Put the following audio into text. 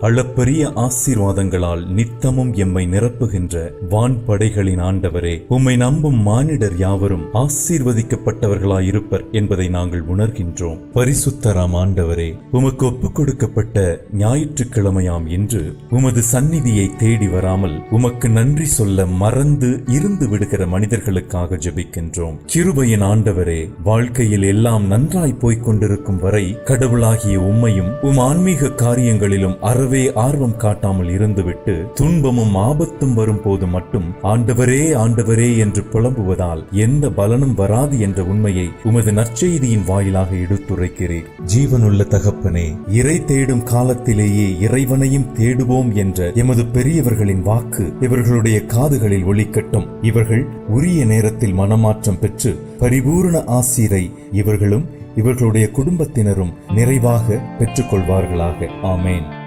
அளப்பரிய ஆசீர்வாதங்களால் நித்தமும் எம்மை நிரப்புகின்ற வான்படைகளின் ஆண்டவரே உம்மை நம்பும் மானிடர் யாவரும் ஆசீர்வதிக்கப்பட்டவர்களாயிருப்பர் என்பதை நாங்கள் உணர்கின்றோம். பரிசுத்தராம் ஆண்டவரே உமக்கு ஒப்புக் கொடுக்கப்பட்ட ஞாயிற்றுக்கிழமையாம் என்று உமது சந்நிதியை தேடி வராமல் உமக்கு நன்றி சொல்ல மறந்து இருந்து விடுகிற மனிதர்களுக்காக ஜபிக்கின்றோம். கிருபையின் ஆண்டவரே வாழ்க்கையில் எல்லாம் நன்றாய் போய்க் கொண்டிருக்கும் வரை கடவுளாகிய உம்மையும் உம் ஆன்மீக காரியங்களிலும் கூடவே ஆர்வம் காட்டாமல் இருந்துவிட்டு துன்பமும் ஆபத்தும் வரும் போது மட்டும் ஆண்டவரே ஆண்டவரே என்று புலம்புவதால் எந்த பலனும் வராது என்ற உண்மையை உமது நற்செய்தியின் வாயிலாக எடுத்துரைக்கிறேன். ஜீவனுள்ள தகப்பனே இறை தேடும் காலத்திலேயே இறைவனையும் தேடுவோம் என்ற எமது பெரியவர்களின் வாக்கு இவர்களுடைய காதுகளில் ஒலிக்கட்டும். இவர்கள் உரிய நேரத்தில் மனமாற்றம் பெற்று பரிபூரண ஆசீரை இவர்களும் இவர்களுடைய குடும்பத்தினரும் நிறைவாக பெற்றுக்கொள்வார்களாக. ஆமேன்.